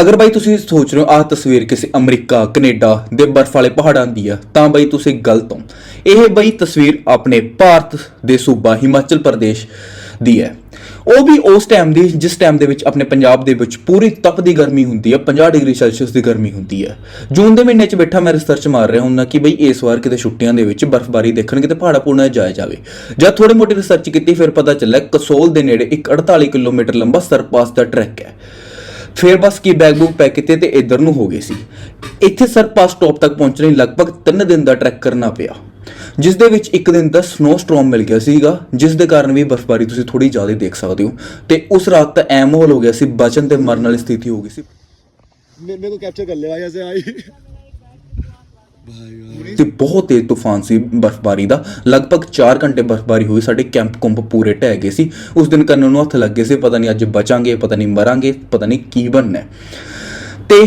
ਅਗਰ ਬਾਈ ਤੁਸੀਂ ਸੋਚ ਰਹੇ ਹੋ, ਆਹ ਤਸਵੀਰ ਕਿਸੇ ਅਮਰੀਕਾ, ਕੈਨੇਡਾ ਦੇ ਬਰਫ਼ ਵਾਲੇ ਪਹਾੜਾਂ ਦੀ ਆ, ਤਾਂ ਬਾਈ ਤੁਸੀਂ ਗਲਤ ਹੋ। ਇਹ ਬਾਈ ਤਸਵੀਰ ਆਪਣੇ ਭਾਰਤ ਦੇ ਸੂਬਾ ਹਿਮਾਚਲ ਪ੍ਰਦੇਸ਼ ਦੀ ਹੈ। ਉਹ ਵੀ ਉਸ ਟਾਈਮ ਦੀ, ਜਿਸ ਟਾਈਮ ਦੇ ਵਿੱਚ ਆਪਣੇ ਪੰਜਾਬ ਦੇ ਵਿੱਚ ਪੂਰੀ ਤਪਦੀ ਗਰਮੀ ਹੁੰਦੀ ਹੈ 50 ਡਿਗਰੀ ਸੈਲਸੀਅਸ ਦੀ ਗਰਮੀ ਹੁੰਦੀ ਹੈ ਜੂਨ ਦੇ ਮਹੀਨੇ 'ਚ ਬੈਠਾ ਮੈਂ ਰਿਸਰਚ ਮਾਰ ਰਿਹਾ ਹੁੰਦਾ ਕਿ ਬਈ ਇਸ ਵਾਰ ਕਿਤੇ ਛੁੱਟੀਆਂ ਦੇ ਵਿੱਚ ਬਰਫ਼ਬਾਰੀ ਦੇਖਣ, ਕਿਤੇ ਪਹਾੜਾ ਪੂਣਾ ਜਾਇਆ ਜਾਵੇ। ਜਦ ਥੋੜੀ ਮੋਟੀ ਰਿਸਰਚ ਕੀਤੀ, ਫਿਰ ਪਤਾ ਚੱਲਿਆ ਕਸੋਲ ਦੇ ਨੇੜੇ ਇੱਕ 48 ਕਿਲੋਮੀਟਰ ਲੰਬਾ ਸਰਪਾਸ ਦਾ ਟਰੈਕ ਹੈ। ਫਿਰ ਬਸ ਕੀ ਬੈਗ ਬੁੱਕ ਪੈਕ ਕੀਤੇ ਤੇ ਇੱਧਰ ਨੂੰ ਹੋ ਗਏ ਸੀ। ਇੱਥੇ ਸਰਪਾਸ ਟੌਪ ਤੱਕ ਪਹੁੰਚਣ ਲਈ ਲਗਭਗ 3 ਦਿਨ ਦਾ ਟਰੈਕ ਕਰਨਾ ਪਿਆ। ਜਿਸ ਦੇ ਵਿੱਚ ਇੱਕ ਦਿਨ ਦਾ ਸਨੋ ਸਟਾਰਮ ਮਿਲ ਗਿਆ ਸੀਗਾ, ਜਿਸ ਦੇ ਕਾਰਨ ਵੀ ਬਰਫ਼ਬਾਰੀ ਤੁਸੀਂ ਥੋੜੀ ਜ਼ਿਆਦਾ ਦੇਖ ਸਕਦੇ ਹੋ। ਤੇ ਉਸ ਰਾਤ ਤਾਂ ਐ ਮਾਹੌਲ ਹੋ ਗਿਆ ਸੀ, ਬਚਨ ਤੇ ਮਰਨ ਵਾਲੀ ਸਥਿਤੀ ਹੋ ਗਈ ਸੀ। ਮੇਰੇ ਕੈਪਚਰ ਕਰ ਲਿਆ ਜੈਸੇ ਆਈ। ਤੇ ਬਹੁਤ ਤੇਜ਼ ਤੂਫਾਨ ਸੀ ਬਰਫ਼ਬਾਰੀ ਦਾ। ਲਗਭਗ 4 ਘੰਟੇ ਬਰਫ਼ਬਾਰੀ ਹੋਈ, ਸਾਡੇ ਕੈਂਪ ਕੁੰਪ ਪੂਰੇ ਢਹਿ ਗਏ ਸੀ। ਉਸ ਦਿਨ ਕੰਨ ਨੂੰ ਹੱਥ ਲੱਗੇ ਸੀ, ਪਤਾ ਨਹੀਂ ਅੱਜ ਬਚਾਂਗੇ, ਪਤਾ ਨਹੀਂ ਮਰਾਂਗੇ, ਪਤਾ ਨਹੀਂ ਕੀ ਬਣਨਾ ਹੈ। ਤੇ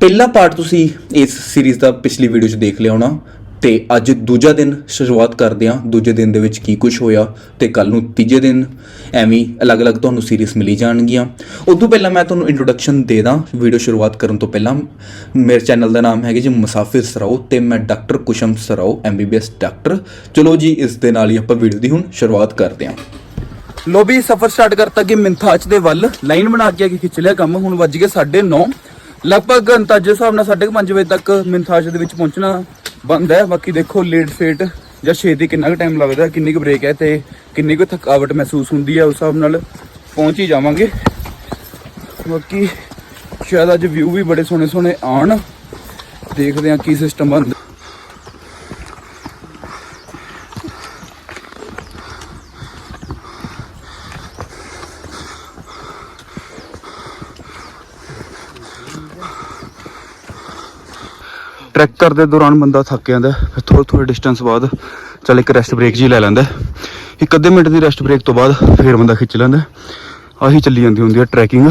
ਪਹਿਲਾ ਪਾਰਟ ਤੁਸੀਂ ਇਸ ਸੀਰੀਜ਼ ਦਾ ਪਿਛਲੀ ਵੀਡੀਓ 'ਚ ਦੇਖ ਲਿਆ ਹੋਣਾ। ਤੇ ਅੱਜ ਦੂਜਾ ਦਿਨ ਸ਼ੁਰੂਆਤ ਕਰਦੇ ਹਾਂ। ਦੂਜੇ ਦਿਨ ਦੇ ਵਿੱਚ ਕੀ ਕੁਝ ਹੋਇਆ ਤੇ ਕੱਲ ਨੂੰ ਤੀਜੇ ਦਿਨ ਐਵੇਂ ਅਲੱਗ-ਅਲੱਗ ਤੁਹਾਨੂੰ ਸੀਰੀਜ਼ ਮਿਲੀ ਜਾਣਗੀਆਂ। ਉਸ ਤੋਂ ਪਹਿਲਾਂ ਮੈਂ ਤੁਹਾਨੂੰ ਇੰਟਰੋਡਕਸ਼ਨ ਦੇ ਦਾਂ ਵੀਡੀਓ ਸ਼ੁਰੂਆਤ ਕਰਨ ਤੋਂ ਪਹਿਲਾਂ। ਮੇਰੇ ਚੈਨਲ ਦਾ ਨਾਮ ਹੈਗਾ ਜੀ ਮੁਸਾਫਿਰ ਸਰਾਓ ਤੇ ਮੈਂ doctor Kusham Sarao MBBS doctor ਚਲੋ ਜੀ, ਇਸ ਦੇ ਨਾਲ ਹੀ ਆਪਾਂ ਵੀਡੀਓ ਦੀ ਹੁਣ ਸ਼ੁਰੂਆਤ ਕਰਦੇ ਹਾਂ। ਲੋ ਵੀ, ਸਫ਼ਰ ਸਟਾਰਟ ਕਰਤਾ ਕਿ ਮਿੰਥਾਚ ਦੇ ਵੱਲ। ਲਾਈਨ ਬਣਾ ਕੇ ਅੱਗੇ ਖਿੱਚ ਲਿਆ ਕੰਮ। ਹੁਣ ਵੱਜ ਗਏ 9:30 ਲਗਭਗ ਅੰਤਾਜੇ ਹਿਸਾਬ ਨਾਲ 5:30 ਵਜੇ ਤੱਕ ਮਿੰਥਾਜ ਦੇ ਵਿੱਚ ਪਹੁੰਚਣਾ ਬੰਦ ਹੈ। ਬਾਕੀ ਦੇਖੋ ਲੇਟ ਫੇਟ ਜਾਂ ਛੇਤੀ ਕਿੰਨਾ ਕੁ ਟਾਈਮ ਲੱਗਦਾ, ਕਿੰਨੀ ਕੁ ਬ੍ਰੇਕ ਹੈ ਤੇ ਕਿੰਨੀ ਕੁ ਥਕਾਵਟ ਮਹਿਸੂਸ ਹੁੰਦੀ ਹੈ, ਉਸ ਹਿਸਾਬ ਨਾਲ ਪਹੁੰਚ ਹੀ ਜਾਵਾਂਗੇ। ਬਾਕੀ ਸ਼ਾਇਦ ਅੱਜ ਵਿਊ ਵੀ ਬੜੇ ਸੋਹਣੇ ਸੋਹਣੇ ਆਣ ਦੇਖਦੇ ਹਾਂ ਕੀ ਸਿਸਟਮ ਬਣਦਾ। ਟਰੈਕ ਦੇ ਦੌਰਾਨ ਬੰਦਾ ਥੱਕ ਜਾਂਦਾ ਫਿਰ ਥੋੜੇ ਥੋੜੇ ਡਿਸਟੈਂਸ ਬਾਅਦ ਚੱਲ ਇੱਕ ਰੈਸਟ ਬ੍ਰੇਕ ਜੀ ਲੈ ਲੈਂਦਾ ਇੱਕ ਅੱਧੇ ਮਿੰਟ ਦੀ ਰੈਸਟ ਬ੍ਰੇਕ ਤੋਂ ਬਾਅਦ ਫਿਰ ਬੰਦਾ ਖਿੱਚ ਲੈਂਦਾ ਹੈ। ਆਹੀ ਚੱਲੀ ਜਾਂਦੀ ਹੁੰਦੀ ਹੈ ਟਰੈਕਿੰਗ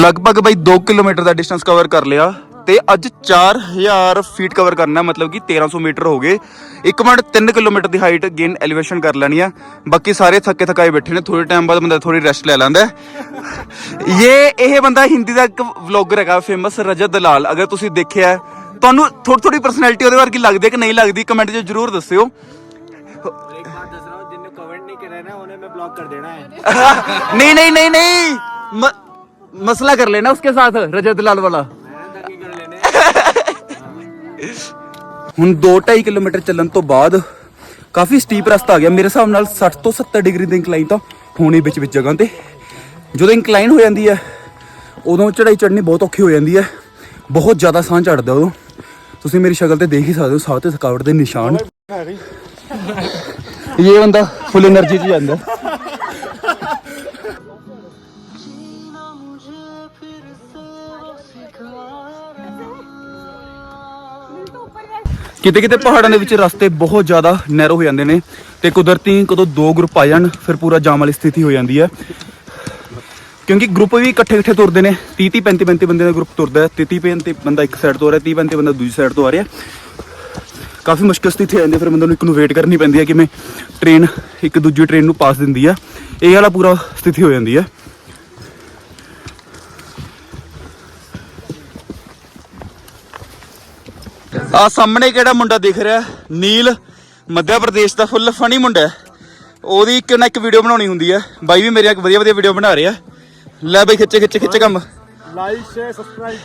ਲਗਭਗ ਬਈ 2 ਕਿਲੋਮੀਟਰ ਦਾ ਡਿਸਟੈਂਸ ਕਵਰ ਕਰ ਲਿਆ। ਤੇ ਅੱਜ 4000 ਫੀਟ ਕਵਰ ਕਰਨਾ ਮਤਲਬ ਕਿ 1300 ਮੀਟਰ ਹੋ ਗਏ ਇੱਕ ਮਿੰਟ 3 ਕਿਲੋਮੀਟਰ ਦੀ ਹਾਈਟ ਗੇਨ ਐਲੀਵੇਸ਼ਨ ਕਰ ਲੈਣੀ ਆ ਬਾਕੀ ਸਾਰੇ ਥੱਕੇ ਥਕਾਏ ਬੈਠੇ ਨੇ ਥੋੜੇ ਟਾਈਮ ਬਾਅਦ ਬੰਦਾ ਥੋੜੀ ਰੈਸਟ ਲੈ ਲੈਂਦਾ ਹੈ। ਇਹ ਇਹ ਬੰਦਾ ਹਿੰਦੀ ਦਾ ਇੱਕ ਵਲੌਗਰ ਹੈਗਾ ਫੇਮਸ ਰਜਤ ਦਲਾਲ ਅਗਰ ਤੁਸੀਂ ਦੇਖਿਆ ਹੈ, ਤੁਹਾਨੂੰ ਥੋੜੀ ਥੋੜੀ ਪਰਸਨੈਲਿਟੀ ਉਹਦੇ ਵਰਗੀ ਲੱਗਦੀ ਹੈ ਕਿ ਨਹੀਂ ਲੱਗਦੀ ਕਮੈਂਟ 'ਚ ਜਰੂਰ ਦੱਸਿਓ एक बात दस रहा हूँ जिन्हें कमेंट नहीं करे ना उन्हें मैं ब्लॉक कर देना है नहीं नहीं नहीं नहीं म- मसला कर लेना उसके साथ रजत दलाल वाला ਹੁਣ 2.5 ਕਿਲੋਮੀਟਰ ਚੱਲਣ ਤੋਂ ਬਾਅਦ ਕਾਫੀ ਸਟੀਪ ਰਸਤਾ ਆ ਗਿਆ। ਮੇਰੇ ਹਿਸਾਬ ਨਾਲ 60 ਤੋਂ 70 ਡਿਗਰੀ ਦੀ ਇਨਕਲਾਈਨ ਤਾਂ ਹੋਣੀ ਵਿੱਚ ਵਿੱਚ ਜਗ੍ਹਾ ਤੇ। ਜਦੋਂ ਇਨਕਲਾਈਨ ਹੋ ਜਾਂਦੀ ਹੈ ਉਦੋਂ ਚੜ੍ਹਾਈ ਚੜ੍ਹਨੀ ਬਹੁਤ ਔਖੀ ਹੋ ਜਾਂਦੀ ਹੈ। ਬਹੁਤ ਜ਼ਿਆਦਾ ਸਾਹ ਚੜਦਾ ਉਦੋਂ। ਤੁਸੀਂ ਮੇਰੀ ਸ਼ਕਲ ਤੇ ਦੇਖ ਹੀ ਸਕਦੇ ਹੋ ਸਾਹ ਤੇ ਥਕਾਵਟ ਦੇ ਨਿਸ਼ਾਨ। ਇਹ ਬੰਦਾ ਫੁੱਲ એનર્ਜੀ 'ਚ ਜਾਂਦਾ। ਕਿਤੇ ਕਿਤੇ ਪਹਾੜਾਂ ਦੇ ਵਿੱਚ ਰਸਤੇ ਬਹੁਤ ਜ਼ਿਆਦਾ ਨੈਰੋ ਹੋ ਜਾਂਦੇ ਨੇ ਤੇ ਕੁਦਰਤੀ ਕਦੋਂ ਦੋ ਗਰੁੱਪ ਆ ਜਾਣ ਫਿਰ ਪੂਰਾ ਜਾਮ ਵਾਲੀ ਸਥਿਤੀ ਹੋ ਜਾਂਦੀ ਹੈ। ਕਿਉਂਕਿ ਗਰੁੱਪ ਵੀ ਇਕੱਠੇ ਇਕੱਠੇ ਤੁਰਦੇ ਨੇ 30 30 35 35 ਬੰਦੇ ਦਾ ਗਰੁੱਪ ਤੁਰਦਾ ਹੈ 30 35 ਬੰਦਾ ਇੱਕ ਸਾਈਡ ਤੋਂ ਆ ਰਿਹਾ 30 35 ਬੰਦਾ ਦੂਜੀ ਸਾਈਡ ਤੋਂ ਆ ਰਿਹਾ। ਕਾਫੀ ਮੁਸ਼ਕਲ ਸਥਿਤੀ ਆ ਜਾਂਦੀ ਹੈ, ਫਿਰ ਬੰਦੇ ਨੂੰ ਇੱਕ ਨੂੰ ਵੇਟ ਕਰਨੀ ਪੈਂਦੀ ਹੈ ਕਿਵੇਂ ਟ੍ਰੇਨ ਇੱਕ ਦੂਜੀ ਟ੍ਰੇਨ ਨੂੰ ਪਾਸ ਦਿੰਦੀ ਆ ਇਹ ਵਾਲਾ ਪੂਰਾ ਸਥਿਤੀ ਹੋ ਜਾਂਦੀ ਹੈ। ਆ ਸਾਹਮਣੇ ਕਿਹੜਾ ਮੁੰਡਾ ਦਿਖ ਰਿਹਾ? ਨੀਲ ਮੱਧ ਪ੍ਰਦੇਸ਼ ਦਾ ਫੁੱਲ ਫਨੀ ਮੁੰਡਾ ਉਹਦੀ ਇੱਕ ਨਾ ਇੱਕ ਵੀਡੀਓ ਬਣਾਉਣੀ ਹੁੰਦੀ ਆ ਬਾਈ ਵੀ ਮੇਰੇ ਇੱਕ ਵਧੀਆ ਵਧੀਆ ਵੀਡੀਓ ਬਣਾ ਰਿਹਾ। ਲੈ ਬਾਈ ਖਿੱਚੇ ਖਿੱਚੇ ਖਿੱਚੇ ਕੰਮ। ਲਾਈਕ ਸ਼ੇਅਰ ਸਬਸਕ੍ਰਾਈਬ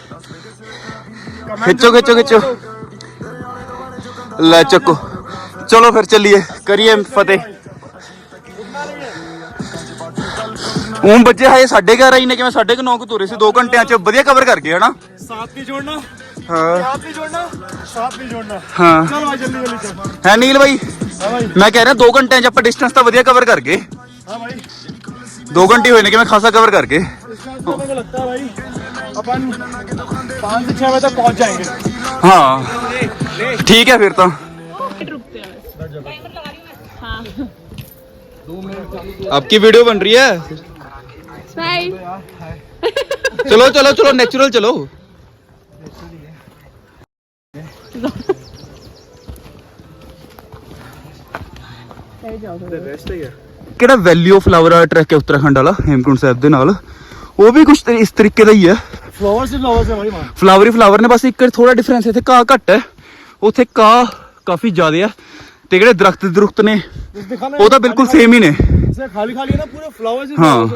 ਖਿੱਚੋ ਖਿੱਚੋ ਲੈ ਚੱਕੋ। ਚਲੋ ਫਿਰ ਚੱਲੀਏ। ਕਰੀਏ ਫਤਿਹ। ਉਹ ਬੱਚੇ ਹਾਏ 11:30 ਹੀ ਨੇ ਕਿਵੇਂ 9:30 ਕੁ ਤੁਰੇ ਸੀ। 2 ਘੰਟਿਆਂ ਚ ਵਧੀਆ ਕਵਰ ਕਰ ਗਏ ਹਨਾ? ਸਾਥ ਨਹੀਂ ਛੋੜਨਾ ਹਾਂ साथ भी जोड़ना साथ भी जोड़ना ਹਾਂ चल भाई जल्दी जल्दी चल ਹੈ ਨੀਲ ਬਾਈ हाँ भाई ਮੈਂ ਕਹਿ ਰਿਹਾ 2 ਘੰਟਿਆਂ ਚ ਆਪਾਂ ਡਿਸਟੈਂਸ ਤਾਂ ਵਧੀਆ ਕਵਰ ਕਰ ਗਏ हाँ भाई 2 ਘੰਟੇ ਹੋਏ ਨੇ ਕਿਵੇਂ ਖਾਸਾ ਕਵਰ ਕਰ ਗਏ इसका तो मेरे को लगता है भाई अपन पाँच से छह बजे तक पहुंच जाएंगे ਹਾਂ ਠੀਕ ਹੈ ਫਿਰ ਤਾਂ रुकते हैं बस हाँ आपकी वीडियो बन रही है स्माइल चलो चलो चलो नेचुरल चलो ਸਾਈਡ ਜਾਓ ਤੇ ਬੈਸਟ ਹੈ ਕਿਹੜਾ ਵੈਲੀ ਆਫ ਫਲਾਵਰ ਟਰੈਕ ਹੈ ਉੱਤਰਾਖੰਡ ਵਾਲਾ ਹੇਮਕੁੰਟ ਸਾਹਿਬ ਦੇ ਨਾਲ ਉਹ ਵੀ ਕੁਝ ਇਸ ਤਰੀਕੇ ਦਾ ਹੀ ਹੈ ਫਲਾਵਰਸ ਹੀ ਫਲਾਵਰਸ ਹੈ ਬੜੀ ਮਾਂ ਫਲਾਵਰ ਹੀ ਫਲਾਵਰ ਨੇ ਬਸ ਇੱਕ ਥੋੜਾ ਡਿਫਰੈਂਸ ਇੱਥੇ ਕਾ ਘੱਟ ਹੈ ਉੱਥੇ ਕਾ ਕਾਫੀ ਜ਼ਿਆਦਾ ਆ ਤੇ ਜਿਹੜੇ ਦਰਖਤ ਦਰੁਖਤ ਨੇ ਉਹ ਤਾਂ ਬਿਲਕੁਲ ਸੇਮ ਹੀ ਨੇ ਖਾਲੀ ਖਾਲੀ ਹੈ ਨਾ ਪੂਰੇ ਫਲਾਵਰਸ ਹੀ ਹਾਂ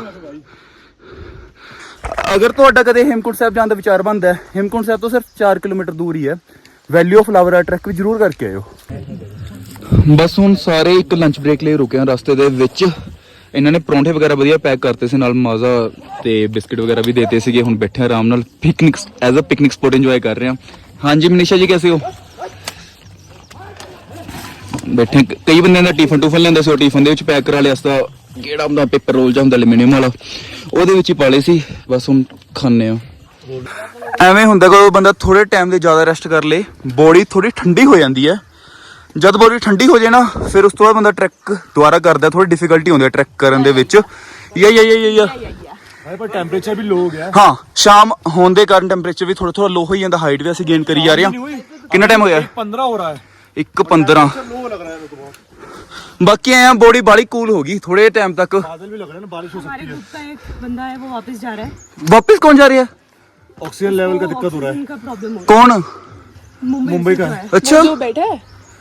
ਅਗਰ ਤੁਹਾਡਾ ਕਦੇ ਹੇਮਕੁੰਟ ਸਾਹਿਬ ਜਾਣ ਦਾ ਵਿਚਾਰ ਬਣਦਾ ਹੈ ਹੇਮਕੁੰਟ ਸਾਹਿਬ ਤੋਂ ਸਿਰਫ 4 ਕਿਲੋਮੀਟਰ ਦੂਰ ਹੀ ਹੈ ਵੈਲੀ ਆਫ ਫਲਾਵਰ ਟਰੈਕ ਵੀ ਜ਼ਰੂਰ ਕਰਕੇ ਆਇਓ ਬਸ ਹੁਣ ਸਾਰੇ ਇੱਕ ਲੰਚ ਬ੍ਰੇਕ ਲਈ ਰੁਕੇ ਹਾਂ ਰਸਤੇ ਦੇ ਵਿੱਚ। ਇਹਨਾਂ ਨੇ ਪਰੌਂਠੇ ਵਗੈਰਾ ਵਧੀਆ ਪੈਕ ਕਰਤੇ ਸੀ, ਨਾਲ ਮਾਜ਼ਾ ਤੇ ਬਿਸਕਟ ਵਗੈਰਾ ਵੀ ਦੇਤੇ ਸੀਗੇ। ਹੁਣ ਬੈਠੇ ਆਰਾਮ ਨਾਲ। Picnic as a picnic spot enjoy ਕਰ ਰਹੇ ਹਾਂ। ਹਾਂਜੀ, ਮਨੀਸ਼ਾ ਜੀ, ਕੈਸੇ ਹੋ? ਬੈਠੇ ਕਈ ਬੰਦਿਆਂ ਦਾ ਟਿਫਨ ਟੂਫਨ ਲੈਂਦਾ ਸੀ, ਉਹ ਟਿਫਨ ਦੇ ਵਿੱਚ ਪੈਕ ਕਰਾ ਲਿਆ। ਸਤਾ ਕਿਹੜਾ ਹੁੰਦਾ ਪੇਪਰ ਰੋਲ ਜਾਂ ਹੁੰਦਾ ਐਲੂਮੀਨੀਅਮ ਵਾਲਾ। ਉਹਦੇ ਵਿੱਚ ਹੀ ਪਾ ਲਏ ਸੀ। ਬਸ ਹੁਣ ਖਾਣੇ ਆ ਐਵੇਂ ਹੁੰਦਾ, ਕੋਈ ਬੰਦਾ ਥੋੜੇ ਟਾਈਮ ਦੇ ਜ਼ਿਆਦਾ ਰੈਸਟ ਕਰ ਲੇ, ਬੋਡੀ ਥੋੜੀ ਠੰਡੀ ਹੋ ਜਾਂਦੀ ਹੈ। ਜਦ ਬੋਡੀ ਠੰਡੀ ਹੋ ਜੇ ਨਾ ਫਿਰ ਉਸ ਤੋਂ ਬਾਅਦ ਬੰਦਾ ਟਰੈਕ ਦੁਬਾਰਾ ਕਰਦਾ ਥੋੜੀ ਡਿਫਿਕਲਟੀ ਹੁੰਦੀ ਹੈ ਟਰੈਕ ਕਰਨ ਦੇ ਵਿੱਚ ਯਾ ਯਾ ਯਾ ਯਾ भाई पर टेम्परेचर भी लो हो गया है ਹਾਂ ਸ਼ਾਮ ਹੋਣ ਦੇ ਕਾਰਨ ਟੈਂਪਰੇਚਰ ਵੀ ਥੋੜਾ ਥੋੜਾ ਲੋ ਹੋਈ ਜਾਂਦਾ ਹਾਈਟ ਵੀ ਅਸੀਂ ਗੇਨ ਕਰੀ ਜਾ ਰਹੇ ਹਾਂ ਕਿੰਨਾ ਟਾਈਮ ਹੋ ਗਿਆ पंद्रह हो रहा है 1:15 लो लग रहा है मेरे को बहुत ਬਾਕੀ ਐ ਬੋਡੀ ਬਾਲੀ ਕੂਲ ਹੋ ਗਈ ਥੋੜੇ ਟਾਈਮ ਤੱਕ बादल भी लग रहे हैं ना बारिश हो हमारे सकती है ग्रुप का एक बंदा है वो वापस जा रहा है ਵਾਪਸ कौन जा रही है ऑक्सीजन लेवल का दिक्कत हो रहा है उनका प्रॉब्लम हो कौन रहा मुंबई मुंबई से का तो है। है अच्छा जो बैठा है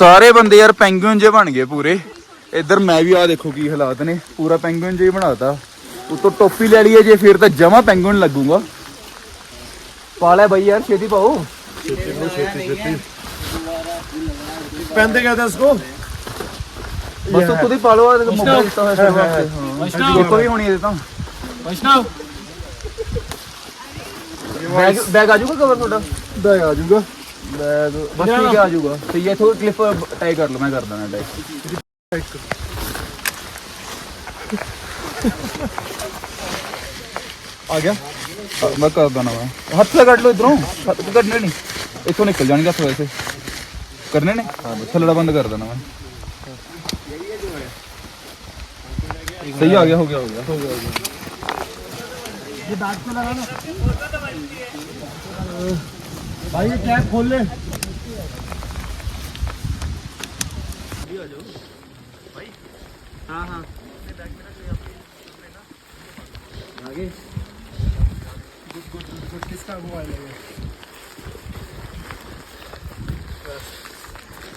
ਸਾਰੇ ਬੰਦੇ ਯਾਰ ਪੈਂਗੂਇਨ ਜੇ ਬਣ ਗਏ ਪੂਰੇ ਇੱਧਰ ਮੈਂ ਵੀ ਆ ਦੇਖੋ ਕੀ ਹਾਲਾਤ ਨੇ ਪੂਰਾ ਪੈਂਗੂਇਨ ਜੇ ਬਣਾਤਾ ਉਤੋਂ ਟੋਪੀ ਲੈ ਲਈਏ ਜੇ ਫਿਰ ਤਾਂ ਜਮਾ ਪੈਂਗੂਇਨ ਲੱਗੂਗਾ ਪਾਲਾ ਬਈ ਯਾਰ ਛੇਤੀ ਪਾਓ ਛੇਤੀ ਪਾਓ ਛੇਤੀ ਛੇਤੀ ਪੈਂਦੇ ਕਹਦੇ ਇਸਕੋ ਬਸ ਉਹ ਖੁਦ ਹੀ ਪਾ ਲਓ ਆ ਮੋਬਾਈਲ ਤਾਂ ਹੈ ਹਾਂ ਦੇਖੋ ਵੀ ਹੋਣੀ ਇਹ ਤਾਂ ਵੈਸ਼ਨਵ ਬੈਗ ਬੈਗ ਆ ਜਾਊਗਾ ਕਵਰ ਤੁਹਾਡਾ ਬੈਗ ਆ ਜਾਊਗਾ बस ठीक है आ जाऊँगा तो ये क्लिप टाई कर लो मैं कर देना टाई आ गया? आ, मैं कर देना मैं हाथ से लो इधरों। हाथ से नहीं। इतों निकल वैसे करने ने हाँ थलड़ा बंद कर देना मैं सही आ गया हो गया हो गया। हो गया ये दांत पे भाई ये कैप खोल ले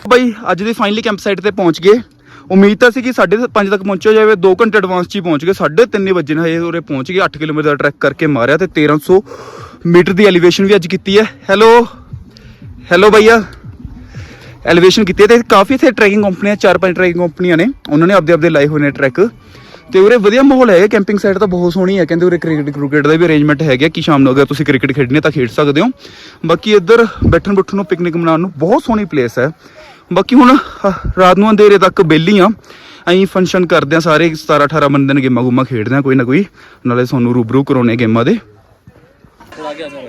ਬਈ ਅੱਜ ਦੀ ਫਾਈਨਲੀ ਕੈਂਪ ਸਾਈਟ ਤੇ ਪਹੁੰਚ ਗਏ ਉਮੀਦ ਤਾਂ ਸੀ ਕਿ 5:30 ਤੱਕ ਪਹੁੰਚਿਆ ਜਾਵੇ 2 ਘੰਟੇ ਐਡਵਾਂਸ ਚ ਹੀ ਪਹੁੰਚ ਗਏ 3:30 ਵਜੇ ਨੇ ਹਜੇ ਉਰੇ ਪਹੁੰਚ ਗਏ 8 ਕਿਲੋਮੀਟਰ ਦਾ ਟਰੈਕ ਕਰਕੇ ਮਾਰਿਆ ਤੇ 1300 ਮੀਟਰ ਦੀ ਐਲੀਵੇਸ਼ਨ ਵੀ ਅੱਜ ਕੀਤੀ ਹੈ। ਹੈਲੋ ਹੈਲੋ ਭਈਆ? ਐਲੀਵੇਸ਼ਨ ਕੀਤੀ ਹੈ ਤੇ ਕਾਫੀ ਇੱਥੇ ਟਰੈਕਿੰਗ ਕੰਪਨੀਆਂ ਚਾਰ ਪੰਜ ਟਰੈਕਿੰਗ ਕੰਪਨੀਆਂ ਨੇ। ਉਹਨਾਂ ਨੇ ਆਪਦੇ ਆਪਦੇ ਲਾਏ ਹੋਏ ਨੇ ਟਰੈਕ ਤੇ ਉਰੇ ਵਧੀਆ ਮਾਹੌਲ ਹੈਗਾ ਕੈਂਪਿੰਗ ਸਾਈਟ ਤਾਂ ਬਹੁਤ ਸੋਹਣੀ ਹੈ। ਕਹਿੰਦੇ ਉਰੇ ਕ੍ਰਿਕਟ ਕ੍ਰਿਕਟ ਦਾ ਵੀ ਅਰੇਂਜਮੈਂਟ ਹੈਗਾ ਕਿ ਸ਼ਾਮ ਨੂੰ ਅਗਰ ਤੁਸੀਂ ਕ੍ਰਿਕਟ ਖੇਡਣੀ ਤਾਂ ਖੇਡ ਸਕਦੇ ਹੋ। ਬਾਕੀ ਇੱਧਰ ਬੈਠਣ ਬੁੱਠਣ ਨੂੰ ਪਿਕਨਿਕ ਮਨਾਉਣ ਨੂੰ ਬਹੁਤ ਸੋਹਣੀ ਪਲੇਸ ਹੈ। ਬਾਕੀ ਹੁਣ ਰਾਤ ਨੂੰ ਅੰਧੇਰੇ ਤੱਕ ਬੇਲੀ ਆ ਅਸੀਂ ਫੰਕਸ਼ਨ ਕਰਦੇ ਆ ਸਾਰੇ 17 18 ਬੰਦੇ ਨੇ ਗੇਮਾਂ ਗੂਮਾਂ ਖੇਡਦੇ ਆ ਕੋਈ ਨਾ ਕੋਈ। ਨਾਲੇ ਤੁਹਾਨੂੰ ਰੂਬਰੂ ਕਰਾਉਣੇ ਗੇਮਾਂ ਦੇ।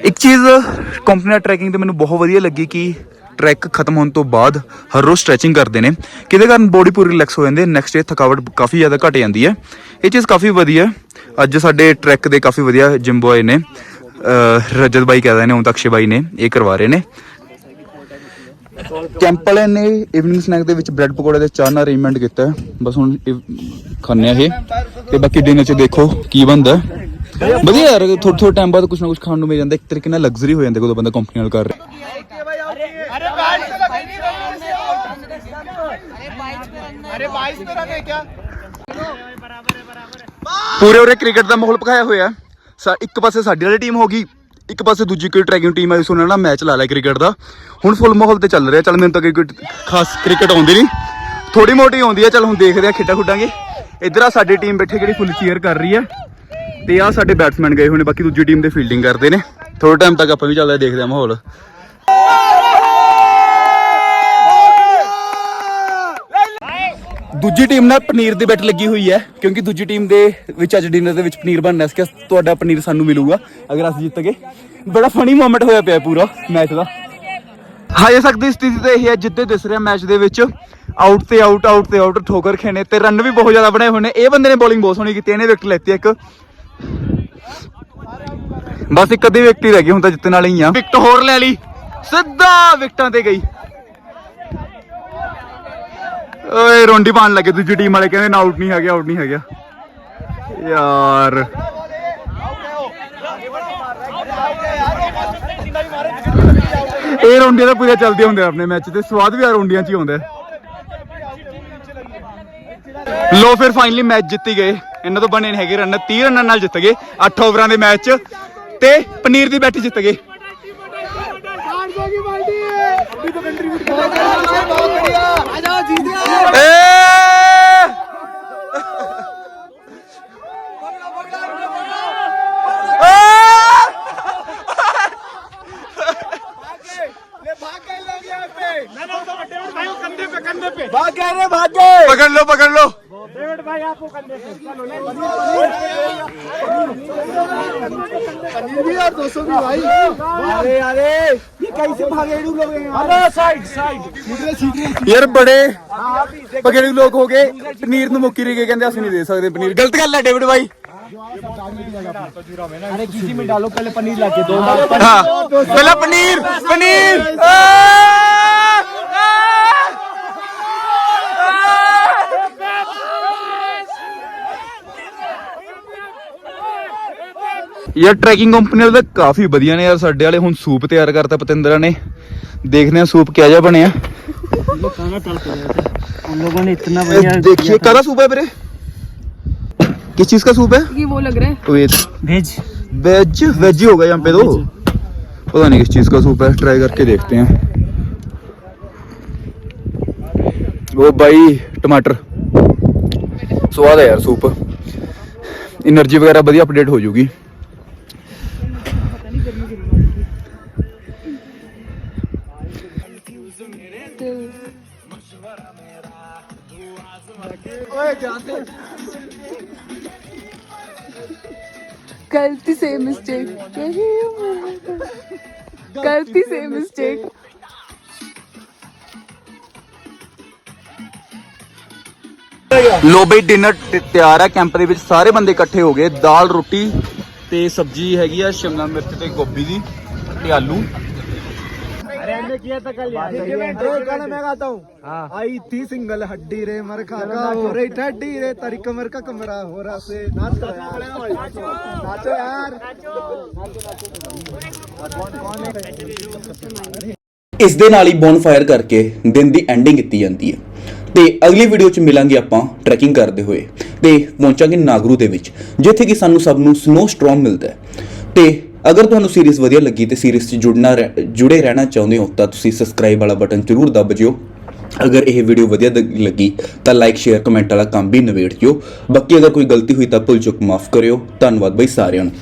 ਇੱਕ ਚੀਜ਼ ਕੰਪਨੀ ਟਰੈਕਿੰਗ ਤੇ ਮੈਨੂੰ ਬਹੁਤ ਵਧੀਆ ਲੱਗੀ ਕਿ ਟਰੈਕ ਖਤਮ ਹੋਣ ਤੋਂ ਬਾਅਦ ਹਰ ਰੋਜ਼ ਸਟ੍ਰੈਚਿੰਗ ਕਰਦੇ ਨੇ। ਕਿਹਦੇ ਕਾਰਨ ਬੋਡੀ ਪੂਰੀ ਰਿਲੈਕਸ ਹੋ ਜਾਂਦੀ ਹੈ ਨੈਕਸਟ ਡੇ ਥਕਾਵਟ ਕਾਫੀ ਜ਼ਿਆਦਾ ਘਟ ਜਾਂਦੀ ਹੈ। ਇਹ ਚੀਜ਼ ਕਾਫੀ ਵਧੀਆ ਅੱਜ ਸਾਡੇ ਟਰੈਕ ਦੇ ਕਾਫੀ ਵਧੀਆ ਜਿਮ ਬॉय ਨੇ ਰਜਤ ਬਾਈ ਕਹਿੰਦੇ ਨੇ ਓਮਤਾਕਸ਼ੇ ਬਾਈ ਨੇ, ਇਹ ਕਰਵਾ ਰਹੇ ਨੇ। ਕੈਂਪ ਵਾਲਿਆਂ ਨੇ ਇਵਨਿੰਗ ਸਨੈਕ ਦੇ ਵਿੱਚ ਬ੍ਰੈਡ ਪਕੌੜੇ ਦੇ ਚਾਹ ਨਾਲ ਅਰੇਂਜਮੈਂਟ ਕੀਤਾ ਬਸ ਹੁਣ ਇਹ ਖਾਣੇ ਆ ਇਹ। ਤੇ ਬਾਕੀ ਡਿਨਰ ਚ ਦੇਖੋ ਕੀ ਬਣਦਾ ਵਧੀਆ ਯਾਰ ਥੋੜਾ ਥੋੜਾ ਟਾਈਮ ਬਾਅਦ ਕੁਝ ਨਾ ਕੁਝ ਖਾਣ ਨੂੰ ਮਿਲ ਜਾਂਦਾ ਇੱਕ ਤਰੀਕੇ ਨਾਲ ਲਗਜ਼ਰੀ ਹੋ ਜਾਂਦੀ ਜਦੋਂ ਬੰਦਾ ਕੰਪਨੀ ਨਾਲ ਕਰ ਰਿਹਾ। ਪੂਰੇ ਉਰੇ ਕ੍ਰਿਕਟ ਦਾ ਮਾਹੌਲ ਪਕਾਇਆ ਹੋਇਆ। ਹੈ। ਸਾ- ਇੱਕ ਪਾਸੇ ਸਾਡੀ ਵਾਲੀ ਟੀਮ ਹੋ ਗਈ ਇੱਕ ਪਾਸੇ ਦੂਜੀ ਕੋਈ ਟਰੈਕਿੰਗ ਟੀਮ ਆਈ ਸੁਣਨ ਨਾਲ ਮੈਚ ਲਾ ਲਿਆ ਕ੍ਰਿਕਟ ਦਾ। ਹੁਣ ਫੁੱਲ ਮਾਹੌਲ ਤੇ ਚੱਲ ਰਿਹਾ ਚੱਲ ਮੈਨੂੰ ਤਾਂ ਕ੍ਰਿਕਟ ਖਾਸ ਕ੍ਰਿਕਟ ਆਉਂਦੀ ਨਹੀਂ। ਥੋੜੀ ਮੋਟੀ ਆਉਂਦੀ ਹੈ ਚੱਲ ਹੁਣ ਦੇਖਦੇ ਆ ਖੇਡਾਂ ਖੁੱਡਾਂਗੇ ਇੱਧਰ ਆ ਸਾਡੀ ਟੀਮ ਬੈਠੇ ਜਿਹੜੀ ਫੁੱਲ ਚੀਅਰ ਕਰ ਰਹੀ ਹੈ ਤੇ ਆ ਸਾਡੇ ਬੈਟਸਮੈਨ ਗਏ ਹੋਏ ਨੇ, ਬਾਕੀ ਦੂਜੀ ਟੀਮ ਦੇ ਫੀਲਡਿੰਗ ਕਰਦੇ ਨੇ। ਥੋੜਾ ਟਾਈਮ ਤੱਕ ਆਪਾਂ ਵੀ ਚੱਲਦੇ ਦੇਖਦੇ ਆ ਮਾਹੌਲ। ਦੂਜੀ ਟੀਮ ਨਾਲ ਪਨੀਰ ਦੀ ਬੈਟ ਲੱਗੀ ਹੋਈ ਹੈ, ਕਿਉਂਕਿ ਦੂਜੀ ਟੀਮ ਦੇ ਵਿੱਚ ਅੱਜ ਡਿਨਰ ਦੇ ਵਿੱਚ ਪਨੀਰ ਬਣਨਾ ਸੀ, ਕਿ ਤੁਹਾਡਾ ਪਨੀਰ ਸਾਨੂੰ ਮਿਲੂਗਾ, ਅਗਰ ਅਸੀਂ ਜਿੱਤ ਗਏ। ਬੜਾ ਫਨੀ ਮੂਮੈਂਟ ਹੋਇਆ ਪਿਆ ਪੂਰਾ ਮੈਚ ਦਾ। ਹਾਏ ਸਕਦੀ ਸਥਿਤੀ ਤੇ ਇਹ ਹੈ ਜਿੱਦੇ ਦਿਸ ਰਿਹਾ ਮੈਚ ਦੇ ਵਿੱਚ। ਆਊਟ ਤੇ ਆਊਟ ਆਊਟ ਤੇ ਆਊਟ ਠੋਕਰ ਖੇਣੇ ਤੇ ਰਨ ਵੀ ਬਹੁਤ ਜ਼ਿਆਦਾ ਬਣਾਏ ਹੋਏ ਨੇ। ਇਹ ਬੰਦੇ ਨੇ ਬੋਲਿੰਗ ਬਹੁਤ ਸੋਹਣੀ ਕੀਤੀ ਇਹਨੇ ਵਿਕਟ ਲੈਤੀ ਇੱਕ। ਬਸ ਇੱਕ ਅੱਧੀ ਵਿਕਟ ਹੀ ਰਹਿ ਗਈ ਹੁਣ ਤਾਂ ਜਿੱਤਣ ਵਾਲੀ ਹੀ ਆ। ਵਿਕਟ ਹੋਰ ਲੈ ਲਈ। ਸਿੱਧਾ ਵਿਕਟਾਂ ਤੇ ਗਈ। ਓਏ ਰੋਂਡੀ ਪਾਣ ਲੱਗੇ ਦੂਜੀ ਟੀਮ ਵਾਲੇ ਕਹਿੰਦੇ ਨਾ ਆਊਟ ਨਹੀਂ ਹੈਗਾ ਆਊਟ ਨਹੀਂ ਹੈਗਾ। ਯਾਰ। ਇਹ ਰੌਂਡੀਆਂ ਤਾਂ ਪੂਰੀਆਂ ਚੱਲਦੀਆਂ ਹੁੰਦੀਆਂ ਆਪਣੇ ਮੈਚ ਤੇ ਸਵਾਦ ਵੀ ਆ ਰੌਂਡੀਆਂ 'ਚ ਹੀ ਆਉਂਦਾ। ਹੈ। ਲੋ ਫਿਰ ਫਾਈਨਲੀ ਮੈਚ ਜਿੱਤੀ ਗਏ ਇਹਨਾਂ ਤੋਂ ਬਣੇ ਹੈਗੇ ਰਨ 30 ਰਨਾਂ ਨਾਲ ਜਿੱਤ ਗਏ 8 ਓਵਰਾਂ ਦੇ ਮੈਚ 'ਚ ਤੇ ਪਨੀਰ ਦੀ ਬੈਟ ਜਿੱਤ ਗਏ ਏ पकड़ लो पकड़ लो यार दोस्तों भी भाई अरे अरे ये कैसे भागे लोग हैं साइड साइड ਯਾਰ ਬੜੇ ਪਕੜੇ ਲੋਕ ਹੋ ਗਏ ਪਨੀਰ ਨੂੰ ਮੁੱਕੀ ਰਹੀ ਗਏ ਕਹਿੰਦੇ ਅਸੀਂ ਨਹੀਂ ਦੇ ਸਕਦੇ ਪਨੀਰ ਗਲਤ ਗੱਲ ਹੈ ਡੇਵਿਡ ਭਾਈ अरे किसी में डालो पहले पनीर लाके दो बार ਹਾਂ ਪਹਿਲਾਂ ਪਨੀਰ ਯਾਰ ਟਰੈਕਿੰਗ ਕੰਪਨੀ ਵਾਲੇ ਤਾਂ ਕਾਫੀ ਵਧੀਆ ਨੇ ਯਾਰ ਸਾਡੇ ਵਾਲੇ ਹੁਣ ਸੂਪ ਤਿਆਰ ਕਰਤਾ ਪਤਿੰਦਰਾ ਨੇ ਦੇਖਦੇ ਆ ਸੂਪ ਕਿਆ ਜਿਹਾ ਬਣਿਆ उन लोगों ने इतना देखिए काला सूप है मेरे किस चीज का सूप है ये वो लग रहा है वेज भेज वेज वेज ही होगा यहाँ पे तो पता नहीं किस चीज का सूप है ट्राई करके देखते हैं वो भाई टमाटर स्वाद है यार सूप एनर्जी वगैरह बढ़िया अपडेट हो जाएगी गलती से मिस्टेक गलती से मिस्टेक ਲੋ ਬਈ ਡਿਨਰ ਤਿਆਰ ਹੈ ਕੈਂਪ ਦੇ ਵਿੱਚ ਸਾਰੇ ਬੰਦੇ ਇਕੱਠੇ ਹੋ ਗਏ ਦਾਲ ਰੋਟੀ ਤੇ ਸਬਜ਼ੀ ਹੈਗੀ ਆ ਸ਼ਿਮਲਾ ਮਿਰਚ ਤੇ ਗੋਭੀ ਦੀ ਤੇ ਆਲੂ अरे हमने किया था कल यार एक गाना मैं गाता हूँ आई थी सिंगल हड्डी रे मरखा का हो रही ठड्डी रे तारी कमर का कमरा हो रहा से नाच करो यार नाचो यार ਇਸ ਦੇ ਨਾਲ ਹੀ ਬੋਨਫਾਇਰ ਕਰਕੇ ਦਿਨ ਦੀ ਐਂਡਿੰਗ ਕੀਤੀ ਜਾਂਦੀ ਹੈ ਤੇ ਅਗਲੀ ਵੀਡੀਓ 'ਚ ਮਿਲਾਂਗੇ ਆਪਾਂ ਟਰੈਕਿੰਗ ਕਰਦੇ ਹੋਏ ਤੇ ਪਹੁੰਚਾਂਗੇ ਨਾਗਰੂ ਦੇ ਵਿੱਚ ਜਿੱਥੇ ਕਿ ਸਾਨੂੰ ਸਭ ਨੂੰ ਸਨੋ ਸਟ੍ਰੋਮ ਮਿਲਦਾ ਹੈ ਤੇ ਅਗਰ ਤੁਹਾਨੂੰ ਸੀਰੀਜ਼ ਵਧੀਆ ਲੱਗੀ ਤੇ ਸੀਰੀਜ਼ 'ਚ ਜੁੜਨਾ ਰਹਿ- ਜੁੜੇ ਰਹਿਣਾ ਚਾਹੁੰਦੇ ਹੋ, ਤਾਂ ਤੁਸੀਂ ਸਬਸਕ੍ਰਾਈਬ ਵਾਲਾ ਬਟਨ ਜ਼ਰੂਰ ਦੱਬ ਜਿਓ। ਅਗਰ ਇਹ ਵੀਡੀਓ ਵਧੀਆ ਲੱਗੀ, ਤਾਂ ਲਾਈਕ ਸ਼ੇਅਰ ਕਮੈਂਟ ਵਾਲਾ ਕੰਮ ਵੀ ਨਿਬੇੜ ਜਿਓ। ਬਾਕੀ ਅਗਰ ਕੋਈ ਗਲਤੀ ਹੋਈ ਤਾਂ ਭੁੱਲ ਚੁੱਕ ਮਾਫ ਕਰਿਓ। ਧੰਨਵਾਦ ਬਈ ਸਾਰਿਆਂ ਨੂੰ।